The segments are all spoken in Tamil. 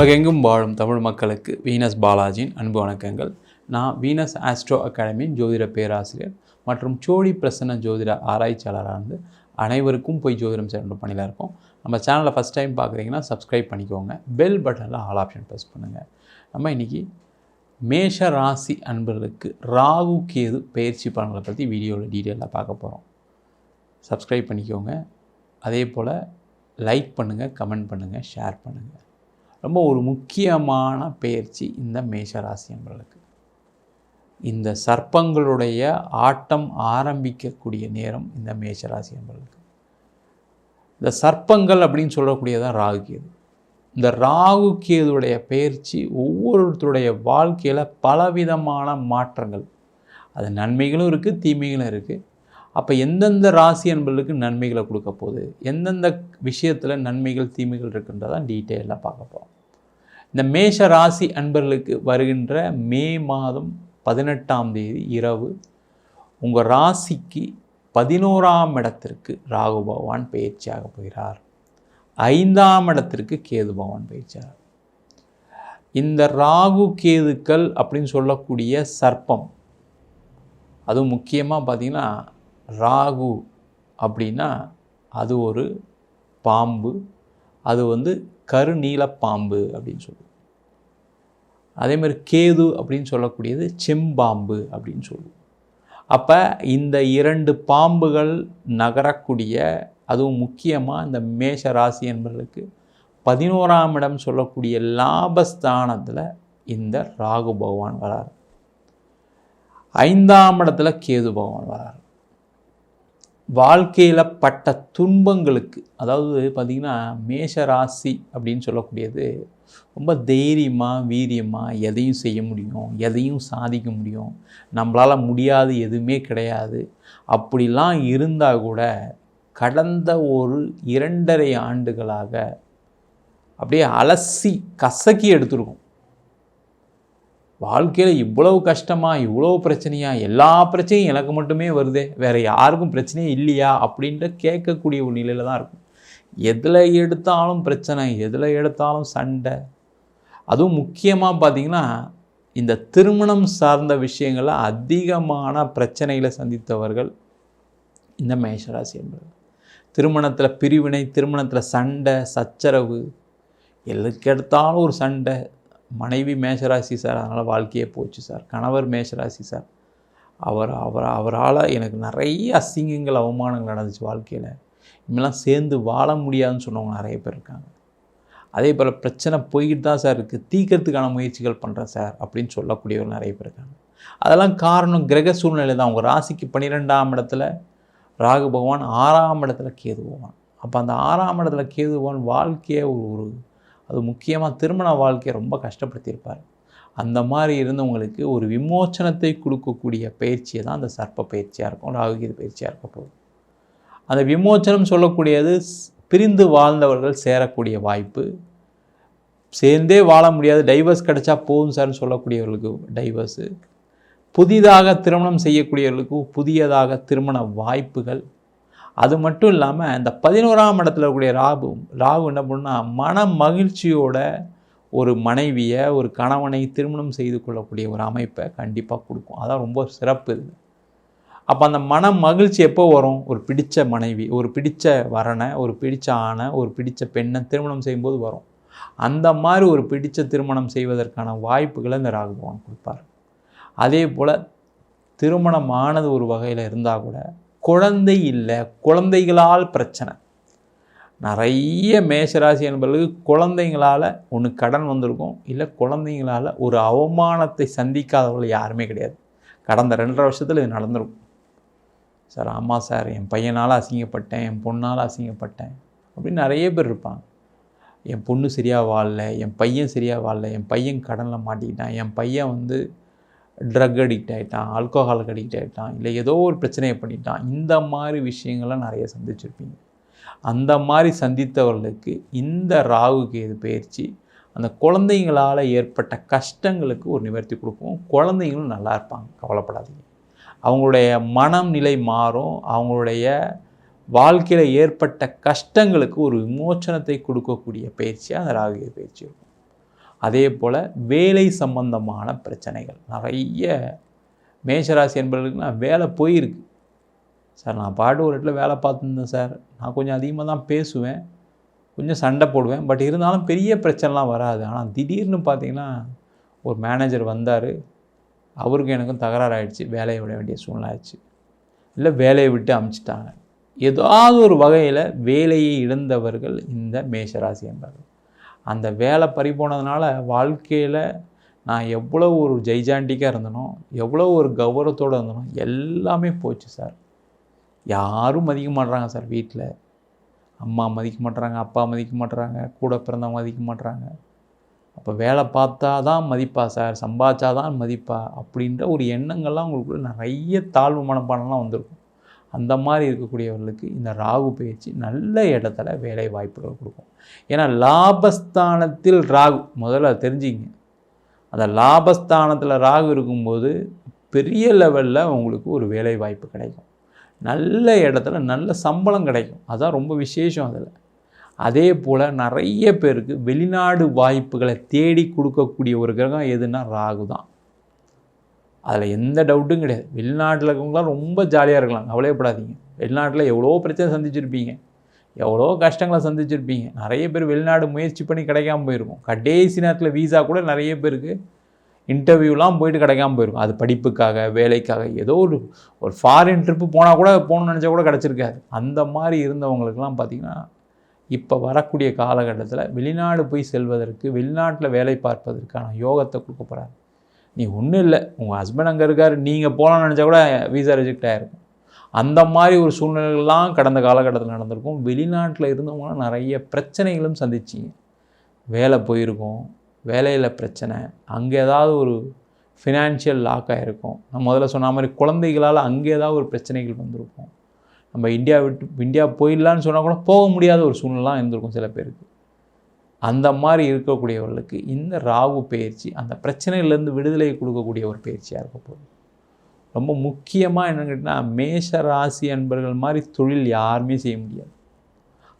உலகெங்கும் வாழும் தமிழ் மக்களுக்கு வீனஸ் பாலாஜியின் அன்பு வணக்கங்கள். நான் வீனஸ் ஆஸ்ட்ரோ அகாடமியின் ஜோதிட பேராசிரியர் மற்றும் சோழி பிரசன்ன ஜோதிட ஆராய்ச்சியாளராக இருந்து அனைவருக்கும் போய் ஜோதிடம் சேர்ந்த பணியில் இருக்கோம். நம்ம சேனலை ஃபஸ்ட் டைம் பார்க்குறீங்கன்னா சப்ஸ்கிரைப் பண்ணிக்கோங்க. பெல் பட்டனில் ஆல் ஆப்ஷன் ப்ரெஸ் பண்ணுங்கள் நம்ம இன்றைக்கி மேஷ ராசி அன்பர்களுக்கு ராகு கேது பயிற்சி பலன்களை பற்றி வீடியோவில் டீட்டெயிலாக பார்க்க போகிறோம் சப்ஸ்கிரைப் பண்ணிக்கோங்க. அதே போல் லைக் பண்ணுங்கள் கமெண்ட் பண்ணுங்கள் ஷேர் பண்ணுங்கள் ரொம்ப ஒரு முக்கியமான பயிற்சி இந்த மேஷ ராசி இந்த சர்ப்பங்களுடைய ஆட்டம் ஆரம்பிக்கக்கூடிய நேரம் இந்த மேஷ ராசி இந்த சர்ப்பங்கள் அப்படின்னு சொல்லக்கூடியதான் ராகு கேது. இந்த ராகு கேதுடைய பயிற்சி ஒவ்வொருத்தருடைய வாழ்க்கையில் பலவிதமான மாற்றங்கள். அது நன்மைகளும் இருக்குது தீமைகளும் இருக்குது அப்போ எந்தெந்த ராசி என்பர்களுக்கு நன்மைகளை கொடுக்க போகுது? எந்தெந்த விஷயத்தில் நன்மைகள் தீமைகள் இருக்குன்றதான் டீட்டெயிலாக பார்க்க போகிறோம் இந்த மேஷ ராசி அன்பர்களுக்கு வருகின்ற மே மாதம் பதினெட்டாம் தேதி இரவு உங்கள் ராசிக்கு பதினோராம் இடத்திற்கு ராகு பகவான் பயிற்சியாக போகிறார். ஐந்தாம் இடத்திற்கு கேது பகவான் பயிற்சியார் இந்த ராகு கேதுக்கள் அப்படின்னு சொல்லக்கூடிய சர்ப்பம் அதுவும் முக்கியமாக பார்த்திங்கன்னா ராகு அப்படின்னா அது ஒரு பாம்பு அது வந்து கருநீல பாம்பு அப்படின்னு சொல்லுவோம். அதே மாதிரி கேது அப்படின்னு சொல்லக்கூடியது செம்பாம்பு அப்படின்னு சொல்லுவோம். அப்போ இந்த இரண்டு பாம்புகள் நகரக்கூடிய அதுவும் முக்கியமாக இந்த மேஷ ராசி என்பவர்களுக்கு பதினோராம் இடம் சொல்லக்கூடிய லாபஸ்தானத்தில் இந்த ராகு பகவான் வரார். ஐந்தாம் இடத்துல கேது பகவான் வரார். வாழ்க்கையில் பட்ட துன்பங்களுக்கு அதாவது பார்த்திங்கன்னா மேஷ ராசி அப்படின்னு சொல்லக்கூடியது ரொம்ப தைரியமாக வீரியமாக எதையும் செய்ய முடியும் எதையும் சாதிக்க முடியும். நம்மளால் முடியாது எதுவுமே கிடையாது. அப்படிலாம் இருந்தால் கூட கடந்த ஒரு இரண்டரை ஆண்டுகளாக அப்படியே அலசி கசக்கி எடுத்துருக்கும். வாழ்க்கையில் இவ்வளவு கஷ்டமா இவ்வளோ பிரச்சனையா எல்லா பிரச்சனையும் எனக்கு மட்டுமே வருதே. வேறு யாருக்கும் பிரச்சனையே இல்லையா? அப்படின்ட்டு கேட்கக்கூடிய ஒரு நிலையில் தான் இருக்கும். எதில் எடுத்தாலும் பிரச்சனை எதில் எடுத்தாலும் சண்டை. அதுவும் முக்கியமாக பார்த்திங்கன்னா இந்த திருமணம் சார்ந்த விஷயங்களில் அதிகமான பிரச்சனைகளை சந்தித்தவர்கள் இந்த மேஷராசி என்பது. திருமணத்தில் பிரிவினை திருமணத்தில் சண்டை சச்சரவு எதுக்கு எடுத்தாலும் ஒரு சண்டை. மனைவி மேஷராசி சார் அதனால் வாழ்க்கையே போச்சு சார். கணவர் மேஷராசி சார். அவர் அவர் அவரால் எனக்கு நிறைய அசிங்கங்கள் அவமானங்கள் நடந்துச்சு வாழ்க்கையில். இனிமேலாம் சேர்ந்து வாழ முடியாதுன்னு சொன்னவங்க நிறைய பேர் இருக்காங்க. அதே போல் பிரச்சனை போய்கிட்டு தான் சார் இருக்குது தீக்கிறதுக்கான முயற்சிகள் பண்ணுறேன் சார் அப்படின்னு சொல்லக்கூடியவர் நிறைய பேர் இருக்காங்க. அதெல்லாம் காரணம் கிரக சூழ்நிலை தான். உங்கள் ராசிக்கு பன்னிரெண்டாம் இடத்துல ராகு பகவான் ஆறாம் இடத்துல கேது பகவான். அப்போ அந்த ஆறாம் இடத்துல கேது பகவான் வாழ்க்கையே ஒரு ஒரு அது முக்கியமாக திருமண வாழ்க்கையை ரொம்ப கஷ்டப்படுத்தியிருப்பார். அந்த மாதிரி இருந்தவங்களுக்கு ஒரு விமோச்சனத்தை கொடுக்கக்கூடிய பயிற்சியை தான் அந்த சர்ப்ப பயிற்சியாக இருக்கும் ராகுகீத பயிற்சியாக இருக்க போகுது. அந்த விமோச்சனம் சொல்லக்கூடியது பிரிந்து வாழ்ந்தவர்கள் சேரக்கூடிய வாய்ப்பு. சேர்ந்தே வாழ முடியாது டைவர்ஸ் கிடைச்சா போதும் சார்னு சொல்லக்கூடியவர்களுக்கு டைவர்ஸு. புதிதாக திருமணம் செய்யக்கூடியவர்களுக்கு புதியதாக திருமண வாய்ப்புகள். அது மட்டும் இல்லாமல் இந்த பதினோராம் இடத்துல இருக்கக்கூடிய ராகு ராகு என்ன பண்ணுன்னா மன மகிழ்ச்சியோட ஒரு மனைவியை ஒரு கணவனை திருமணம் செய்து கொள்ளக்கூடிய ஒரு அமைப்பை கண்டிப்பாக கொடுக்கும். அதான் ரொம்ப சிறப்பு இது. அப்போ அந்த மன மகிழ்ச்சி எப்போ வரும்? ஒரு பிடித்த மனைவி ஒரு பிடித்த வரனை ஒரு பிடித்த ஆணை ஒரு பிடித்த பெண்ணை திருமணம் செய்யும்போது வரும். அந்த மாதிரி ஒரு பிடித்த திருமணம் செய்வதற்கான வாய்ப்புகளை இந்த ராகு பகவான் கொடுப்பார். அதே போல் திருமணம் ஆனது ஒரு வகையில் இருந்தால் கூட குழந்தை இல்லை குழந்தைகளால் பிரச்சனை. நிறைய மேஷராசி என்பவர்களுக்கு குழந்தைங்களால் ஒன்று கடன் வந்திருக்கும் இல்லை குழந்தைங்களால் ஒரு அவமானத்தை சந்திக்காதவர்கள் யாருமே கிடையாது. கடந்த ரெண்டரை வருஷத்தில் இது நடந்திருக்கும். சார் ஆமாம் சார் என் பையனால் அசிங்கப்பட்டேன் என் பொண்ணால் அசிங்கப்பட்டேன் அப்படின்னு நிறைய பேர் இருப்பாங்க. என் பொண்ணு சரியாக வாழல என் பையன் சரியாக வாழல என் பையன் கடனில் மாட்டிக்கிட்டான் என் பையன் வந்து ட்ரக் அடிக்ட் ஆகிட்டான் ஆல்கோஹாலுக்கு அடிக்ட் ஆகிட்டான் இல்லை ஏதோ ஒரு பிரச்சனையை பண்ணிட்டான். இந்த மாதிரி விஷயங்கள்லாம் நிறைய சந்திச்சிருப்பீங்க. அந்த மாதிரி சந்தித்தவர்களுக்கு இந்த ராகு இது பயிற்சி அந்த குழந்தைங்களால் ஏற்பட்ட கஷ்டங்களுக்கு ஒரு நிவர்த்தி கொடுக்கும். குழந்தைங்களும் நல்லா இருப்பாங்க கவலைப்படாதீங்க. அவங்களுடைய மனம் நிலை மாறும் அவங்களுடைய வாழ்க்கையில் ஏற்பட்ட கஷ்டங்களுக்கு ஒரு விமோச்சனத்தை கொடுக்கக்கூடிய பயிற்சியாக அந்த ராகு பயிற்சி இருக்கும். அதே போல் வேலை சம்பந்தமான பிரச்சனைகள். நிறைய மேஷராசி என்பவர்களுக்கு வேலை போயிருக்கு. சார் நான் பாட்டு ஒரு இடத்துல வேலை பார்த்துருந்தேன் சார். நான் கொஞ்சம் அதிகமாக தான் பேசுவேன். கொஞ்சம் சண்டை போடுவேன். பட் இருந்தாலும் பெரிய பிரச்சனைலாம் வராது. ஆனால் திடீர்னு பார்த்தீங்கன்னா ஒரு மேனேஜர் வந்தார். அவருக்கும் எனக்கும் தகராறு ஆகிடுச்சு வேலையை விட வேண்டிய சூழ்நிலை ஆயிடுச்சு இல்லை வேலையை விட்டு அமுச்சிட்டாங்க. ஏதாவது ஒரு வகையில் வேலையை இழந்தவர்கள் இந்த மேஷராசி என்பார்கள் அந்த வேலை பறி போனதுனால வாழ்க்கையில் நான் எவ்வளோ ஒரு ஜெய்ஜாண்டிக்காக இருந்தனோ எவ்வளோ ஒரு கௌரவத்தோடு இருந்தனோ எல்லாமே போச்சு சார். யாரும் மதிக்க மாட்றாங்க சார் வீட்டில் அம்மா மதிக்க மாட்றாங்க அப்பா மதிக்க மாட்றாங்க கூட பிறந்தவங்க மதிக்க மாட்றாங்க. அப்போ வேலை பார்த்தா தான் மதிப்பா சார் சம்பாதிச்சா தான் மதிப்பா அப்படின்ற ஒரு எண்ணங்கள்லாம் உங்களுக்குள்ள நிறைய தாழ்வு மனப்பானம்லாம் வந்திருக்கும். அந்த மாதிரி இருக்கக்கூடியவர்களுக்கு இந்த ராகு பயிற்சி நல்ல இடத்துல வேலை வாய்ப்புகள் கொடுக்கும். ஏன்னா லாபஸ்தானத்தில் ராகு முதல்ல தெரிஞ்சிங்க அந்த லாபஸ்தானத்தில் ராகு இருக்கும்போது பெரிய லெவலில் உங்களுக்கு ஒரு வேலை வாய்ப்பு கிடைக்கும். நல்ல இடத்துல நல்ல சம்பளம் கிடைக்கும். அதுதான் ரொம்ப விசேஷம் அதில். அதே போல் நிறைய பேருக்கு வெளிநாடு வாய்ப்புகளை தேடி கொடுக்கக்கூடிய ஒரு கிரகம் எதுனா ராகு தான் அதில் எந்த டவுட்டும் கிடையாது. வெளிநாட்டில் இருக்கவங்களாம் ரொம்ப ஜாலியாக இருக்கலாம். கவலையப்படாதீங்க. வெளிநாட்டில் எவ்வளோ பிரச்சனை சந்திச்சிருப்பீங்க. எவ்வளோ கஷ்டங்களை சந்திச்சிருப்பீங்க. நிறைய பேர் வெளிநாடு முயற்சி பண்ணி கிடைக்காம போயிருக்கும். கடைசி நேரத்தில் வீசா கூட நிறைய பேருக்கு இன்டர்வியூலாம் போயிட்டு கிடைக்காம போயிருக்கும். அது படிப்புக்காக வேலைக்காக. ஏதோ ஒரு ஒரு ஃபாரின் ட்ரிப்பு போனால் கூட போகணும்னு நினச்சா கூட கிடச்சிருக்காது. அந்த மாதிரி இருந்தவங்களுக்கெல்லாம் பார்த்திங்கன்னா இப்போ வரக்கூடிய காலகட்டத்தில் வெளிநாடு போய் செல்வதற்கு வெளிநாட்டில் வேலை பார்ப்பதற்கான யோகத்தை கொடுக்க போகிறாரு நீ ஒன்றும் இல்லை. உங்கள் ஹஸ்பண்ட் அங்கே இருக்கார். நீங்கள் போகலான்னு நினச்சா கூட வீசா ரிஜெக்ட் ஆகிருக்கும் அந்த மாதிரி ஒரு சூழ்நிலைகள்லாம் கடந்த காலகட்டத்தில் நடந்திருக்கும். வெளிநாட்டில் இருந்தவங்களாம் நிறைய பிரச்சனைகளும் சந்திச்சிங்க. வேலை போயிருக்கும். வேலையில் பிரச்சனை. அங்கே ஏதாவது ஒரு ஃபினான்ஷியல் லாக் ஆகிருக்கும் நான் முதல்ல சொன்ன மாதிரி குழந்தைகளால் அங்கே ஏதாவது ஒரு பிரச்சனைகள் வந்திருக்கும். நம்ம இந்தியா விட்டு இந்தியா போயிடலான்னு சொன்னால் கூட போக முடியாத ஒரு சூழ்நிலாம் இருந்திருக்கும் சில பேருக்கு. அந்த மாதிரி இருக்கக்கூடியவர்களுக்கு இந்த ராகு பயிற்சி அந்த பிரச்சனையிலேருந்து விடுதலை கொடுக்கக்கூடிய ஒரு பயிற்சியாக இருக்க போகுது. ரொம்ப முக்கியமாக என்னென்னு கேட்டால் மேஷ ராசி அன்பர்கள் மாதிரி தொழில் யாருமே செய்ய முடியாது.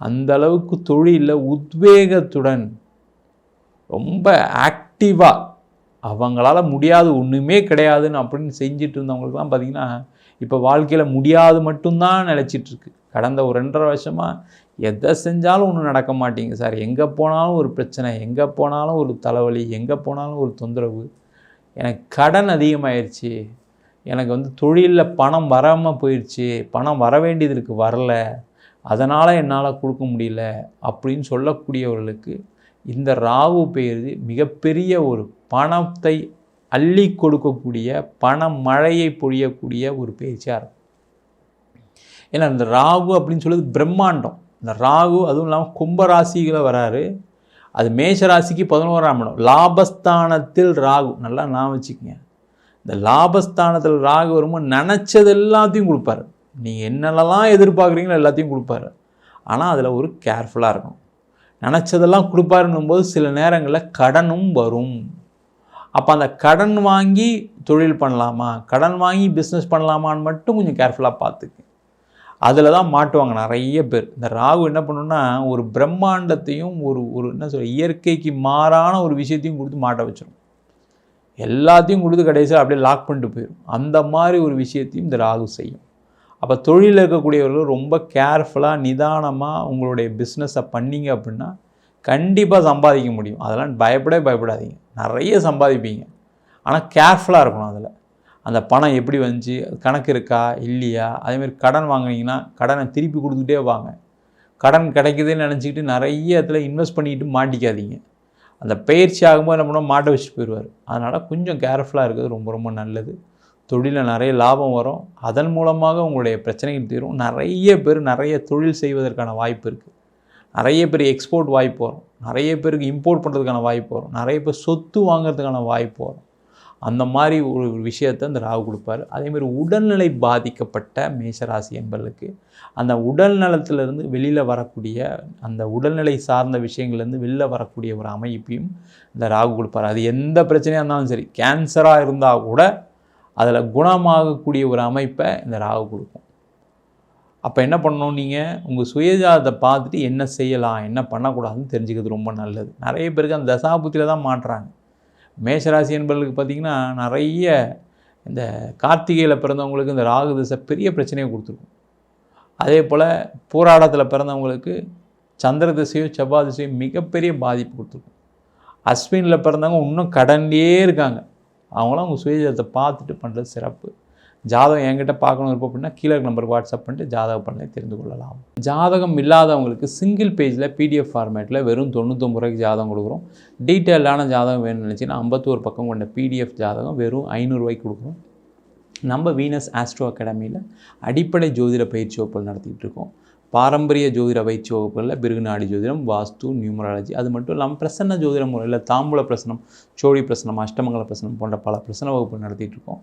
அந்த அளவுக்கு தொழிலில் உத்வேகத்துடன் ரொம்ப ஆக்டிவாக அவங்களால முடியாது ஒன்றுமே கிடையாதுன்னு அப்படின்னு செஞ்சுட்டு இருந்தவங்களுக்குலாம் பார்த்திங்கன்னா இப்போ வாழ்க்கையில் முடியாது மட்டும்தான் நினச்சிட்ருக்கு கடந்த ஒரு ரெண்டரை வருஷமாக எதை செஞ்சாலும் ஒன்றும் நடக்க மாட்டேங்க சார். எங்கே போனாலும் ஒரு பிரச்சனை எங்கே போனாலும் ஒரு தலைவலி எங்கே போனாலும் ஒரு தொந்தரவு. எனக்கு கடன் அதிகமாகிடுச்சு எனக்கு வந்து தொழிலில் பணம் வராமல் போயிடுச்சு பணம் வர வேண்டியதுக்கு வரல. அதனால் என்னால் கொடுக்க முடியல அப்படின்னு சொல்லக்கூடியவர்களுக்கு இந்த ராகு பெயர் மிகப்பெரிய ஒரு பணத்தை அள்ளி கொடுக்கக்கூடிய பண மழையை பொழியக்கூடிய ஒரு பயிற்சியாக இருக்கும். ஏன்னா இந்த ராகு அப்படின்னு சொல்லுறது பிரம்மாண்டம். இந்த ராகு அதுவும் இல்லாமல் கும்பராசிகளை வராரு. அது மேஷ ராசிக்கு பதினோராம் இடம். லாபஸ்தானத்தில் ராகு. நல்லா நான் வச்சுக்கோங்க. இந்த லாபஸ்தானத்தில் ராகு வரும்போது நினச்சது எல்லாத்தையும் கொடுப்பாரு. நீங்கள் என்னென்னலாம் எதிர்பார்க்குறீங்களோ எல்லாத்தையும் கொடுப்பாரு. ஆனால் அதில் ஒரு கேர்ஃபுல்லாக இருக்கும் நினச்சதெல்லாம் கொடுப்பாருன்னும் போது சில நேரங்களில் கடனும் வரும். அப்போ அந்த கடன் வாங்கி தொழில் பண்ணலாமா? கடன் வாங்கி பிஸ்னஸ் பண்ணலாமான்னு மட்டும் கொஞ்சம் கேர்ஃபுல்லாக பார்த்துக்கு. அதில் தான் மாட்டுவாங்க நிறைய பேர். இந்த ராகு என்ன பண்ணுன்னா ஒரு பிரம்மாண்டத்தையும் ஒரு ஒரு என்ன சொல்ற இயற்கைக்கு மாறான ஒரு விஷயத்தையும் கொடுத்து மாட்ட வச்சிடும் எல்லாத்தையும் கொடுத்து கடைசியாக அப்படியே லாக் பண்ணிட்டு போயிடும் அந்த மாதிரி ஒரு விஷயத்தையும் இந்த ராகு செய்யும். அப்போ தொழிலில் இருக்கக்கூடியவர்கள் ரொம்ப கேர்ஃபுல்லாக நிதானமாக உங்களுடைய பிஸ்னஸை பண்ணிங்க அப்படின்னா கண்டிப்பாக சம்பாதிக்க முடியும். அதெல்லாம் பயப்படவே பயப்படாதீங்க. நிறைய சம்பாதிப்பீங்க. ஆனால் கேர்ஃபுல்லாக இருக்கணும் அதில். அந்த பணம் எப்படி வந்துச்சு? கணக்கு இருக்கா? இல்லையா? அதேமாதிரி கடன் வாங்கினீங்கன்னா கடனை திருப்பி கொடுத்துட்டே வாங்க. கடன் கிடைக்குதுன்னு நினச்சிக்கிட்டு நிறைய இடத்துல இன்வெஸ்ட் பண்ணிக்கிட்டு மாட்டிக்காதீங்க. அந்த பயிற்சி ஆகும்போது என்ன பண்ணோம் மாட்ட வச்சுட்டு போயிடுவார். அதனால் கொஞ்சம் கேர்ஃபுல்லாக இருக்கிறது ரொம்ப ரொம்ப நல்லது. தொழிலில் நிறைய லாபம் வரும். அதன் மூலமாக உங்களுடைய பிரச்சனைகள் தீரும். நிறைய பேர் நிறைய தொழில் செய்வதற்கான வாய்ப்பு இருக்குது நிறைய பேர் எக்ஸ்போர்ட் வாய்ப்பு வரும். நிறைய பேருக்கு இம்போர்ட் பண்ணுறதுக்கான வாய்ப்பு வரும். நிறைய பேர் சொத்து வாங்குறதுக்கான வாய்ப்பு வரும். அந்த மாதிரி ஒரு விஷயத்தை அந்த ராகு கொடுப்பாரு. அதேமாதிரி உடல்நிலை பாதிக்கப்பட்ட மேஷராசி என்பர்களுக்கு அந்த உடல் நலத்திலிருந்து வெளியில் வரக்கூடிய அந்த உடல்நிலை சார்ந்த விஷயங்கள்லேருந்து வெளியில் வரக்கூடிய ஒரு அமைப்பையும் இந்த ராகு கொடுப்பார். அது எந்த பிரச்சனையாக இருந்தாலும் சரி கேன்சராக இருந்தால் கூட அதில் குணமாகக்கூடிய ஒரு அமைப்பை இந்த ராகு கொடுக்கும். அப்போ என்ன பண்ணணும் நீங்கள் உங்கள் சுயஜாதத்தை பார்த்துட்டு என்ன செய்யலாம் என்ன பண்ணக்கூடாதுன்னு தெரிஞ்சுக்கிறது ரொம்ப நல்லது. நிறைய பேருக்கு அந்த தசாபுத்தியில் தான் மாட்டுறாங்க. மேஷராசி என்பவர்களுக்கு பார்த்திங்கன்னா நிறைய இந்த கார்த்திகையில் பிறந்தவங்களுக்கு இந்த ராகு திசை பெரிய பிரச்சனையை கொடுத்துருக்கும். அதே போல் போராடத்தில் பிறந்தவங்களுக்கு சந்திர திசையும் செவ்வாய் திசையும் மிகப்பெரிய பாதிப்பு கொடுத்துருக்கும். அஸ்வினில் பிறந்தவங்க இன்னும் கடன்லேயே இருக்காங்க. அவங்களாம் அவங்க சுயஜத்தை பார்த்துட்டு பண்ணுறது சிறப்பு. ஜாதகம் என்கிட்ட பார்க்கணும் இருப்போம் அப்படின்னா கீழே நம்பருக்கு வாட்ஸ்அப் பண்ணிட்டு ஜாதக பலனை தெரிந்து கொள்ளலாம். ஜாதகம் இல்லாதவங்களுக்கு சிங்கிள் பேஜில் பிடிஎஃப் ஃபார்மேட்டில் வெறும் தொண்ணூத்தொம்பது ரூபாய்க்கு ஜாதகம் கொடுக்குறோம். டீட்டெயிலான ஜாதகம் வேணும்னு நினச்சின்னா ஐம்பத்தோரு பக்கம் கொண்ட பிடிஎஃப் ஜாதகம் வெறும் ஐநூறுரூவாய்க்கு கொடுக்குறோம். நம்ம வீனஸ் ஆஸ்ட்ரோ அகாடமியில் அடிப்படை ஜோதிட பயிற்சி வகுப்புகள் நடத்திக்கிட்டு இருக்கோம். பாரம்பரிய ஜோதிட பயிற்சி வகுப்புகளில் பிருகுநாடி ஜோதிடம் வாஸ்து நியூமராலஜி அது மட்டும் இல்லாமல் பிரசன்ன ஜோதிட முறையில் தாம்பூல பிரசனம் சோழி பிரசனம் அஷ்டமங்கல பிரசனம் போன்ற பல பிரசன வகுப்புகள் நடத்திட்டு இருக்கோம்.